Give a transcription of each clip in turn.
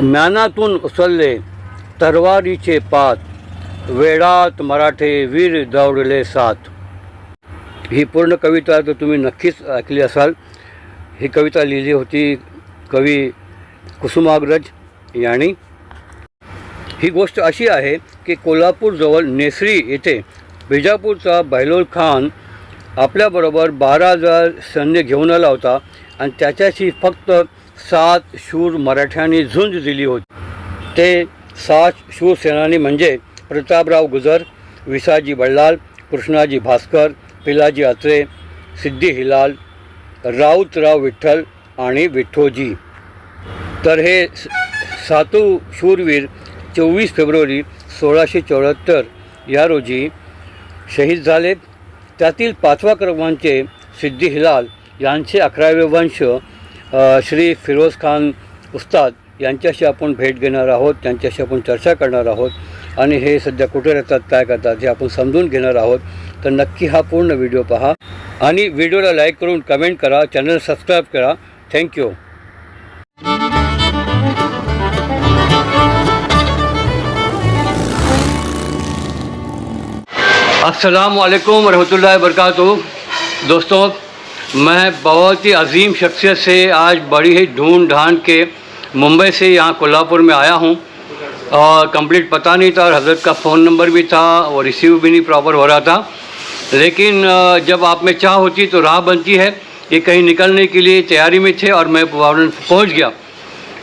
म्यानातून उचलले तरवारीचे पात वेळात मराठे वीर दौडले सात. ही पूर्ण कविता तर तुम्ही नक्कीच ऐकली असाल. ही कविता लिहिली होती कवी कुसुमाग्रज यांनी. ही गोष्ट अशी आहे की कोल्हापूरजवळ नेसरी येथे बिजापूरचा बैलोल खान आपल्याबरोबर बारा हजार सैन्य घेऊन आला होता आणि त्याच्याशी फक्त सात शूर मराठ्यांनी झुंज दिली होती. ते सात शूर सेनानी म्हणजे प्रतापराव गुजर विसाजी बल्लाल कृष्णाजी भास्कर पिलाजी अत्रे सिद्धी हिलाल राऊतराव विठ्ठल आणि विठ्ठोजी. तर हे सातू शूरवीर चोवीस फेब्रुवारी सोळाशे चौऱ्याहत्तर या रोजी शहीद झाले. त्यातील पाचवा क्रमांचे सिद्धी हिलाल यांचे अकरावे वंश श्री फिरोज खान उस्ताद यांच्याशी आपण भेट घेणार आहोत त्यांच्याशी आपण चर्चा करणार आहोत आणि हे सध्या कुठे राहतात काय करतात हे आपण समजून घेणार आहोत. तर नक्की हा पूर्ण व्हिडिओ पहा आणि व्हिडिओला लाईक करून कमेंट करा चॅनल सबस्क्राईब करा. थँक्यू अस्सलाम वालेकुम रहमतुल्लाहि दोस्तों मैं बहुत ही अजीम शख्सियत से आज बड़ी ही ढूंढ ढांड के मुंबई से यहाँ कोल्हापुर में आया हूँ। और कंप्लीट पता नहीं था और हज़रत का फ़ोन नंबर भी था और रिसीव भी नहीं प्रॉपर हो रहा था। लेकिन जब आप में चाह होती तो राह बनती है ये कहीं निकलने के लिए तैयारी में थे और मैं फ़ौरन पहुँच गया।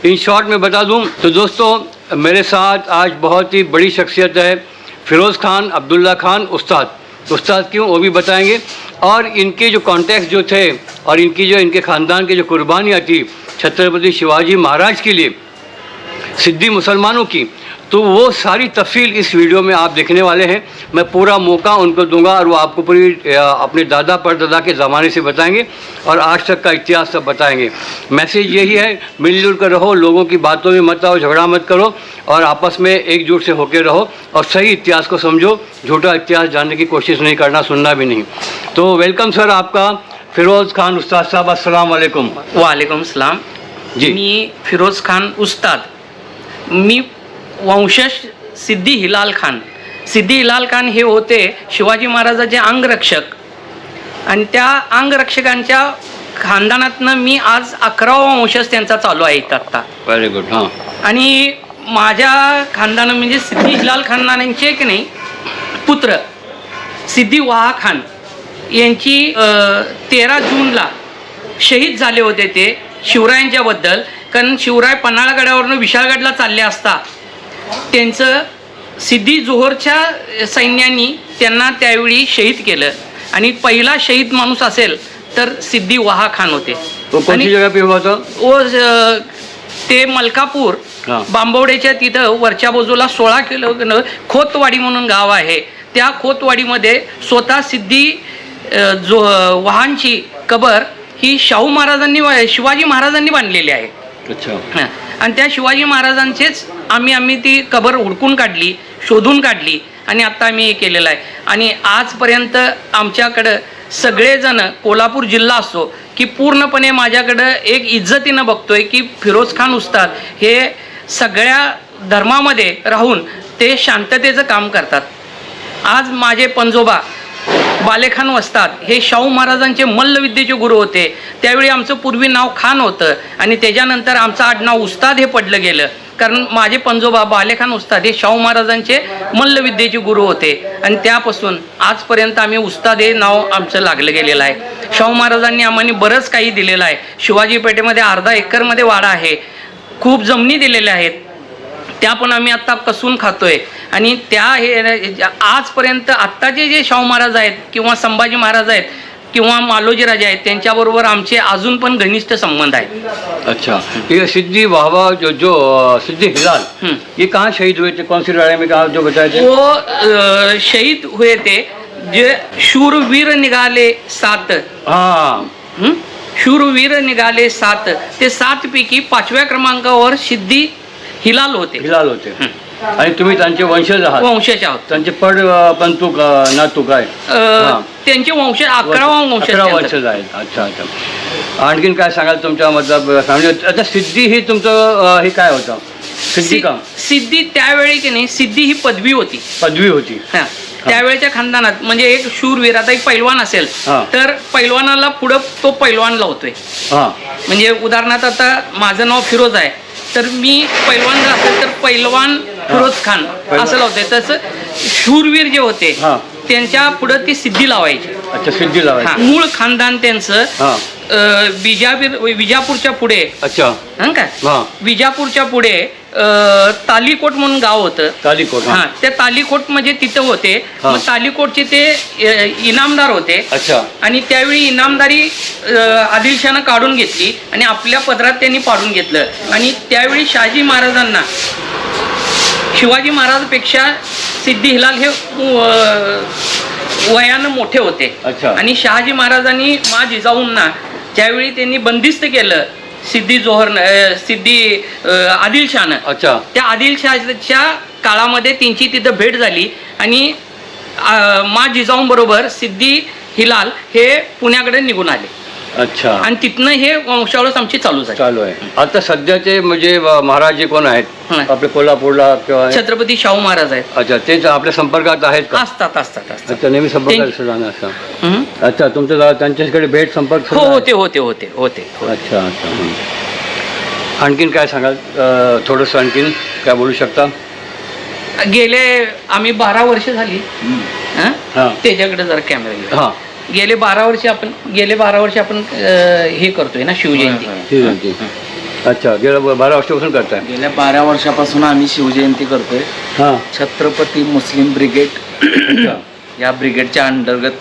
इन शॉर्ट में बता दूँ तो दोस्तों, मेरे साथ आज बहुत ही बड़ी शख्सियत है। फिरोज़ खान अब्दुल्ला खान उस्ताद। उस्ताद क्यों? वो भी बताएँगे। और इनके जो कॉन्टैक्ट जो थे और इनकी जो इनके ख़ानदान की जो कुर्बानियाँ थी छत्रपति शिवाजी महाराज के लिए सिद्धि मुसलमानों की तो वो सारी तफसील इस वीडियो में आप देखने वाले हैं। मैं पूरा मौका उनको दूँगा और वो आपको पूरी अपने दादा परदादा के ज़माने से बताएँगे और आज तक का इतिहास सब बताएँगे। मैसेज यही है मिलजुल कर रहो लोगों की बातों में मत आओ झगड़ा मत करो और आपस में एकजुट से होकर रहो और सही इतिहास को समझो। झूठा इतिहास जानने की कोशिश नहीं करना सुनना भी नहीं। तो वेलकम सर आपका फिरोज़ खान उस्ताद साहब अस्सलाम वालेकुम। वालेकुम सलाम। जी. मी फिरोज खान उस्ताद। मी वंशज सिद्धी हिलाल खान. सिद्धी हिलाल खान हे होते शिवाजी महाराजाचे अंगरक्षक. आणि त्या अंगरक्षकांच्या खानदानातनं मी आज अकरावा वंशज त्यांचा चालू आहे आत्ता. वेरी गुड हां. आणि माझ्या खानदान म्हणजे सिद्धी हिलाल खानदानांचे की नाही पुत्र सिद्धी वाहा खान यांची तेरा जूनला शहीद झाले होते ते शिवरायांच्याबद्दल. कारण शिवराय पन्हाळगडावरनं विशाळगडला चालले असता त्यांचं सिद्धी जोहरच्या सैन्यानी त्यांना त्यावेळी शहीद केलं. आणि पहिला शहीद माणूस असेल तर सिद्धी वाहा खान होते आणि- व ते मलकापूर. बांबवड्याच्या तिथं वरच्या बाजूला सोळा किलो खोतवाडी म्हणून गाव आहे. त्या खोतवाडीमध्ये स्वतः सिद्धी जो वाहनची कबर ही शाहू महाराजांनी शिवाजी महाराजांनी बांधलेली आहे. अच्छा. आणि त्या शिवाजी महाराजांचेच आम्ही आम्ही ती कबर हुडकून काढली शोधून काढली आणि आत्ता आम्ही हे केलेलं आहे. आणि आजपर्यंत आमच्याकडं सगळेजण कोल्हापूर जिल्हा असतो की पूर्णपणे माझ्याकडं एक इज्जतीनं बघतोय की फिरोज खान उस्ताद हे सगळ्या धर्मामध्ये राहून ते शांततेचं काम करतात. आज माझे पंजोबा बालेखान वसतात. हे शाहू महाराजांचे मल्लविद्येचे गुरु होते. त्यावेळी आमचं पूर्वी नाव खान होतं आणि त्याच्यानंतर आमचं आडनाव उस्ताद हे पडलं गेलं. कारण माझे पंजोबा बालेखान उस्ताद हे शाहू महाराजांचे मल्लविद्येचे गुरु होते. आणि त्यापासून आजपर्यंत आम्ही उस्ताद हे नाव आमचं लागलं गेलेलं आहे. शाहू महाराजांनी आम्हाला बरंच काही दिलेलं आहे. शिवाजी पेठेमध्ये अर्धा एकरमध्ये वाडा आहे. खूप जमिनी दिलेल्या आहेत. त्या पण आम्ही आत्ता कसून खातोय. आणि त्या हे आजपर्यंत आत्ताचे जे शाहू महाराज आहेत किंवा संभाजी महाराज आहेत किंवा मालोजी राजे आहेत त्यांच्याबरोबर आमचे अजून पण घनिष्ठ संबंध आहेत. अच्छा. ये सिद्धि वाहवा जो जो सिद्धि हिलाल. ये कहाँ शहीद हुए थे? कौन सी लड़ाई में कहा जो बताए थे? वो अ, शहीद हुए ते जे शूरवीर निघाले सात. हाँ. हं? शूरवीर निघाले सात. ते सात पैकी पाचव्या क्रमांकावर सिद्धी हिलाल होते. हिलाल होते. आणि तुम्ही त्यांचे वंशज आहात. वंशज आहोत. त्यांचे पड अ, पंतू का नातू काय. त्यांचे वंश अकरावा वंश अकरा वंशज आहेत. अच्छा अच्छा. आणखीन काय सांगाल तुमच्या मतलब फॅमिली अच्छा सिद्धी ही तुमचं हे काय होतं? सिद्धी का? सिद्धी त्यावेळी की नाही सिद्धी ही पदवी होती. पदवी होती. हा. त्यावेळेच्या खानदानात म्हणजे एक शूरवीर आता एक पैलवान असेल. तर पैलवानाला पुढं तो पैलवान लावतोय म्हणजे उदाहरणार्थ आता माझं नाव फिरोज आहे. तर मी पैलवान जर असेल तर पैलवान फिरोज खान असं लावतोय. तसं शूरवीर जे होते. त्यांच्या पुढं ती सिद्धी लावायची. अच्छा सिद्धी लावायची. मूळ खानदान त्यांचं. विजापूरच्या पुढे. अच्छा. हं विजापूरच्या पुढे तालीकोट म्हणून गाव होतं. कालिकोट हा. त्या तालीकोट म्हणजे तिथं होते. मग तालीकोटचे ते इनामदार होते. अच्छा. आणि त्यावेळी इनामदारी आदिलशानं काढून घेतली आणि आपल्या पदरात त्यांनी पाडून घेतलं. आणि त्यावेळी शहाजी महाराजांना शिवाजी महाराजपेक्षा सिद्धी हिलाल हे वयानं मोठे होते. अच्छा. आणि शहाजी महाराजांनी मा जिजाऊंना ज्यावेळी त्यांनी बंदिस्त केलं सिद्धी जोहर सिद्धी अं, आदिलशानं अच्छा. त्या आदिलशाहच्या काळामध्ये त्यांची तिथं भेट झाली आणि मा जिजाऊंबरोबर सिद्धी हिलाल हे पुण्याकडे निघून आले. अच्छा. आणि तिथनं हे वंशावळच आमची चालू झाली. चालू आहे. आता सध्याचे म्हणजे महाराज जे कोण आहेत. आपले कोल्हापूरला किंवा छत्रपती शाहू महाराज आहेत. अच्छा तेच आपल्या संपर्कात आहेत असतात असतात अच्छा नेहमी संपर्कात ते- हम्म. अच्छा तुमचं त्यांच्याकडे भेट संपर्क हो? होते होते होते होते अच्छा अच्छा. आणखीन काय सांगाल? थोडंसं आणखीन काय बोलू शकता? गेले आम्ही बारा वर्ष झाली. त्याच्याकडे जरा कॅमेरा हां. गेले बारा वर्ष आपण गेले बारा वर्ष आपण अं, हे करतोय ना शिवजयंती. ठीक आहे ठीक आहे. अच्छा गेल्या बारा वर्षापासून करताय? गेल्या बारा वर्षापासून आम्ही शिवजयंती करतोय. हां. छत्रपती मुस्लिम ब्रिगेड या ब्रिगेडच्या अंतर्गत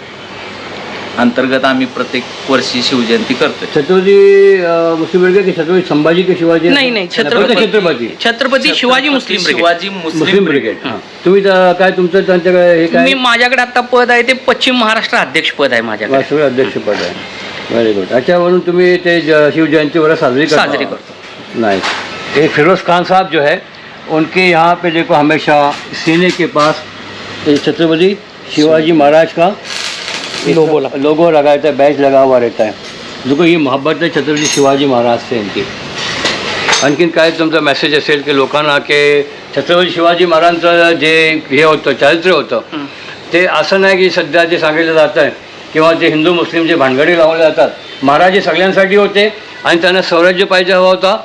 अंतर्गत आम्ही प्रत्येक वर्षी शिवजयंती करतोय. छत्रपती अ, मुस्लिम ब्रिगेड की छत्रपती संभाजी की शिवाजी? नाही नाही फक्त Chhatrapati Chhatrapati. Chhatrapati Shivaji Muslim brigade. Shivaji Muslim Muslim brigade हां. तुम्ही काय तुमचं त्यांच्याकडे हे मी काय माझ्याकडे आता पद आहे ते पश्चिम महाराष्ट्र अध्यक्ष पद आहे माझ्याकडे. वास्तविक अध्यक्षपद आहे. व्हेरी गुड अच्छा म्हणून तुम्ही ते ज- शिवजयंती वगैरह साजरी करता? साजरी करतो. नाइस ये फिरोज खान साहब जो है उनके यहाँ पे देखो हमेशा सीने के पास ये छत्रपति शिवाजी महाराज का लोगो लगा- लोगो। लगा रहता है बैच लगा हुआ रहता है। देखो ये मोहब्बत है छत्रपती शिवाजी महाराज से इनकी। आणखीन काय तुमचा मेसेज असेल की लोकांना की छत्रपती शिवाजी महाराजांचं जे हे होतं चारित्र्य होतं। हं. ते असं नाही की सध्या जे सांगितलं जातं आहे किंवा जे हिंदू मुस्लिम जे भानगडी लावले जातात महाराज हे सगळ्यांसाठी होते आणि त्यांना स्वराज्य पाहिजे हवा होता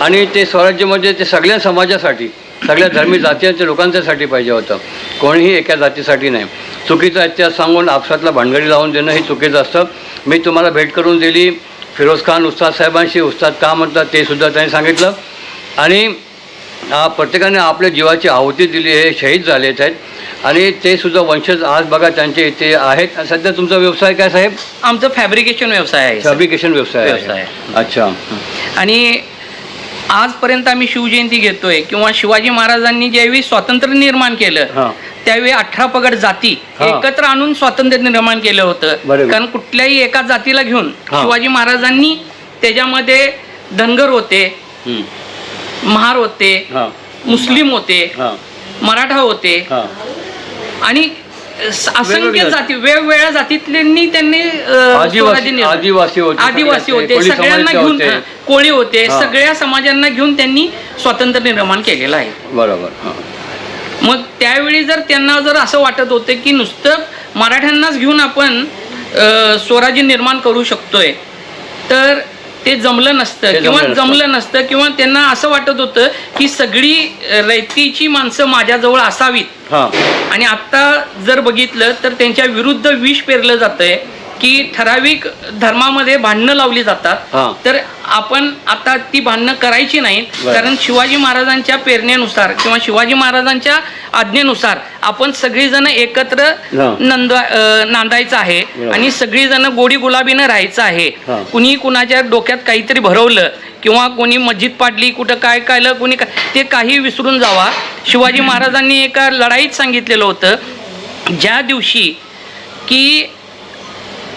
आणि ते स्वराज्य म्हणजे ते सगळ्या समाजासाठी. सगळ्या धर्मी जातीच्या लोकांच्यासाठी पाहिजे होतं. कोणीही एका जातीसाठी नाही. चुकीचा इतिहास सांगून आपसातला भानगडी लावून देणं हे चुकीचं असतं. मी तुम्हाला भेट करून दिली. फिरोज खान उस्ताद साहेबांशी उस्ताद का म्हणतात ते सुद्धा त्यांनी सांगितलं. आणि प्रत्येकाने आपल्या जीवाची आहुती दिली हे शहीद झालेत आहेत. आणि ते सुद्धा वंशज आज बघा त्यांचे इथे आहेत. सध्या तुमचा व्यवसाय काय साहेब? आमचं फॅब्रिकेशन व्यवसाय आहे फॅब्रिकेशन व्यवसाय आहे. व्यवसाय. अच्छा. आणि आजपर्यंत आम्ही शिवजयंती घेतोय किंवा शिवाजी महाराजांनी ज्यावेळी स्वातंत्र्य निर्माण केलं त्यावेळी अठरा पगड जाती. एकत्र आणून स्वातंत्र्य निर्माण केलं होतं. कारण कुठल्याही एका जातीला घेऊन. शिवाजी महाराजांनी त्याच्यामध्ये धनगर होते. महार होते मुस्लिम होते मराठा होते आणि असंख्य जाती वेगवेगळ्या जातीतल्यांनी त्यांनी आदिवासी होते आदिवासी होते सगळ्यांना घेऊन कोळी होते. सगळ्या समाजांना घेऊन त्यांनी स्वातंत्र्य निर्माण केलेलं आहे. बरोबर मग त्यावेळी जर त्यांना जर असं वाटत होतं की नुसतं मराठ्यांनाच घेऊन आपण स्वराज्य निर्माण करू शकतोय तर ते जमलं नसतं. किंवा जमलं नसतं. किंवा त्यांना असं वाटत होतं की सगळी रयतीची माणसं माझ्याजवळ असावीत. हां. आणि आत्ता जर बघितलं तर त्यांच्या विरुद्ध विष पेरलं जातंय. की ठराविक धर्मामध्ये भांडणं लावली जातात हां. तर आपण आता ती भांडणं करायची नाहीत बरं. कारण शिवाजी महाराजांच्या प्रेरणेनुसार किंवा शिवाजी महाराजांच्या आज्ञेनुसार आपण सगळीजण एकत्र हां. नंद नांदायचं आहे बरोबर. आणि सगळीजण गोडी गुलाबीनं राहायचं आहे. कुणी कुणाच्या डोक्यात काहीतरी भरवलं किंवा कोणी मस्जिद पाडली कुठं काय कायलं कोणी काय ते काही विसरून जावा शिवाजी महाराजांनी एका लढाईत सांगितलेलं होतं ज्या दिवशी की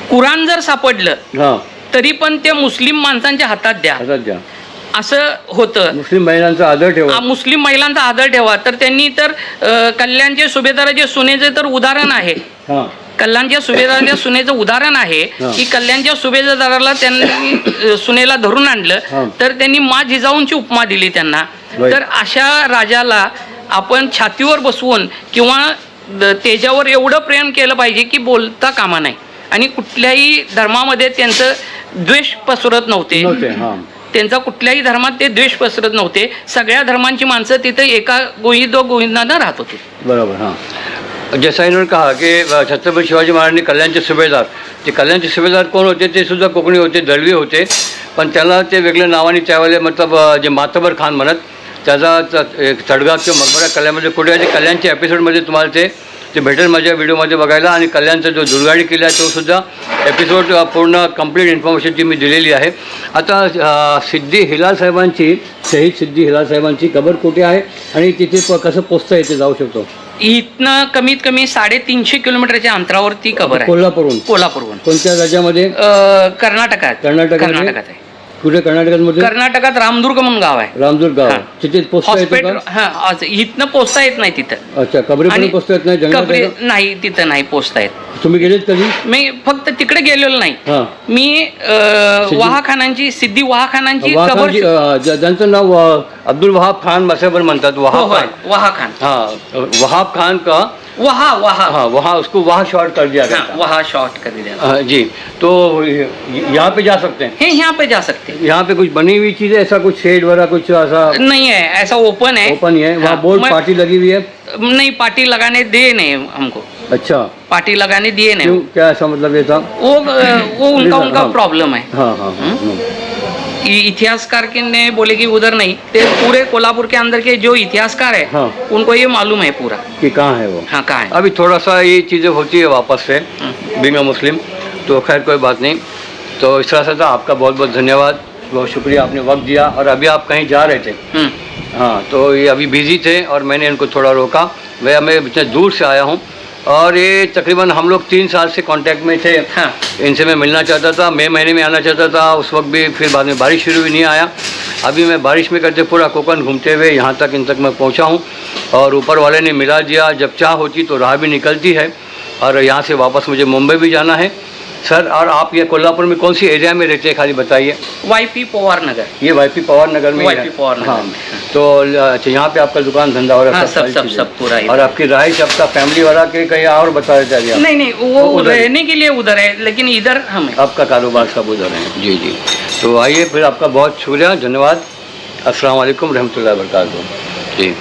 कुराण जर सापडलं हां. तरी पण ते मुस्लिम माणसांच्या हातात द्या. हातात द्या. असं होतं. मुस्लिम महिलांचा आदर ठेवा. आ, मुस्लिम महिलांचा आदर ठेवा. तर त्यांनी तर अ, कल्याणचे सुभेदाराचे सुनेचे तर उदाहरण आहे. हां. कल्याणच्या सुभेदाराच्या सुनेचं उदाहरण आहे हा. की कल्याणच्या सुभेदाराला त्यांनी अ, सुनेला धरून हा. आणलं तर त्यांनी मा जिजाऊंची उपमा दिली त्यांना. तर अशा राजाला आपण छातीवर बसवून किंवा द- त्याच्यावर एवढं प्रेम केलं पाहिजे की बोलता कामा नाही. आणि कुठल्याही धर्मामध्ये त्यांचं द्वेष पसरत नव्हते. नव्हते हां. त्यांचा कुठल्याही धर्मात ते द्वेष पसरत नव्हते. सगळ्या धर्मांची माणसं तिथं एका गोविंद गोविंदानं राहत होती. बरोबर हां. जैसा इन्होंने कहा कि छत्रपती शिवाजी महाराजांनी कल्याणचे सुभेदार ते कल्याणचे सुभेदार कोण होते? ते सुद्धा कोकणी होते दळवी होते. पण त्याला ते वेगळ्या नावाने त्यावेळेला मतलब अ, जे मातबर खान म्हणत त्याचा त- एक तडगा किंवा मकबरा कल्याणमध्ये कुठे आहे? ते कल्याणच्या एपिसोडमध्ये तुम्हाला ते ते भेटेल माझ्या व्हिडिओमध्ये बघायला. आणि कल्याणचा जो दुर्गाडी किल्ला आहे तो सुद्धा एपिसोड पूर्ण कंप्लीट इन्फॉर्मेशन ती मी दिलेली आहे. आता सिद्धी हिलाल साहेबांची शहीद सिद्धी हिलाल साहेबांची कबर कुठे आहे? आणि तिथे प- कसं पोचता येते जाऊ शकतो? इथनं कमीत कमी साडेतीनशे किलोमीटरच्या अंतरावरती कबर आहे. कोल्हापूरहून? कोल्हापूरहून. कोणत्या राज्यामध्ये? अ, कर्नाटकात. कर्नाटकामध्ये? कर्नाटकात आहे. कुठे? कर्नाटकामध्ये? कर्नाटकात रामदुर्ग म्हणून गाव आहे. रामदुर्ग गाव. हां. तिथे पोचता येते हॉस्पिटल का? हा आज- इथनं पोचता येत नाही तिथं. अच्छा कबरीपर्यंत पोचता येत नाही? कबरे? नाही तिथं नाही पोचता येत. तुम्ही गेलेत कधी? मी फक्त तिकडे गेलेलो नाही. हां. मी अ, वहाखानांची सिद्धी वहाखानांची कबर अ, ज्यांचं नाव अ, अब्दुल वहाब खान असं पण म्हणतात हो, वहाब होय, खान. वहाखान हाँ वहाब खान का? वहा वहा. हाँ वहाँ उसको वहाँ शॉर्ट कर दिया गया हाँ, था वहा शॉर्ट कर दिया हाँ, जी. तो य- यहाँ पे जा सकते हैं? हे यहाँ पे जा सकते हैं. यहाँ पे कुछ बनी हुई चीज़ है ऐसा कुछ शेड वगैरह कुछ ऐसा? नहीं है ऐसा ओपन है। ओपन ही है? वहाँ हाँ, बोर्ड मैं- पार्टी लगी हुई है? नहीं पार्टी लगाने दे नहीं हमको। अच्छा। पार्टी लगाने दिए नहीं। क्यों? क्या ऐसा मतलब ये था? वो वो उनका उनका हाँ। प्रॉब्लम है। हाँ हाँ हाँ हम्म? हाँ। इ- इतिहासकार के ने बोले कि उधर नहीं। ते पूरे कोल्हापुर के अंदर के जो इतिहासकार है हाँ। उनको ये मालूम है पूरा। कि कहाँ है वो? हाँ कहाँ है। अभी थोड़ा सा ये चीज़ें होती है वापस से। बींग मुस्लिम तो खैर कोई बात नहीं। तो इस तरह से था आपका बहुत बहुत धन्यवाद। बहुत शुक्रिया आपने वक्त दिया और अभी आप कहीं जा रहे थे। हम्म, हाँ तो ये अभी बिज़ी थे और मैंने इनको थोड़ा रोका। मैं मैं इतने दूर से आया हूँ और ये तकरीबन हम लोग तीन साल से कांटेक्ट में थे। हाँ। इनसे मैं मिलना चाहता था मई महीने में आना चाहता था। उस वक्त भी फिर बाद में बारिश शुरू भी नहीं आया। अभी मैं बारिश में करते पूरा कोकन घूमते हुए यहाँ तक इन तक मैं पहुँचा हूँ और ऊपर वाले ने मिला दिया। जब चाह होती तो राह भी निकलती है और यहाँ से वापस मुझे मुंबई भी जाना है। सर और आप ये कोल्हापुर में कौन सी एरिया में रहते हैं खाली बताइए? वाई पी पवार नगर ये वाईपी पवार नगर में ही है। पवार नगर हाँ। तो अच्छा यहाँ पे आपका दुकान धंधा और हाँ, सब- सब- सब पूरा ही। और आपकी रहाइश आपका फैमिली वाला के कहीं और बता देते अभी नहीं नहीं वो वो रहने के लिए उधर है लेकिन इधर हम आपका कारोबार सब उधर है। जी जी। तो आइए फिर आपका बहुत शुक्रिया धन्यवाद। अस्सलाम वालेकुम रहमतुल्लाहि व जी।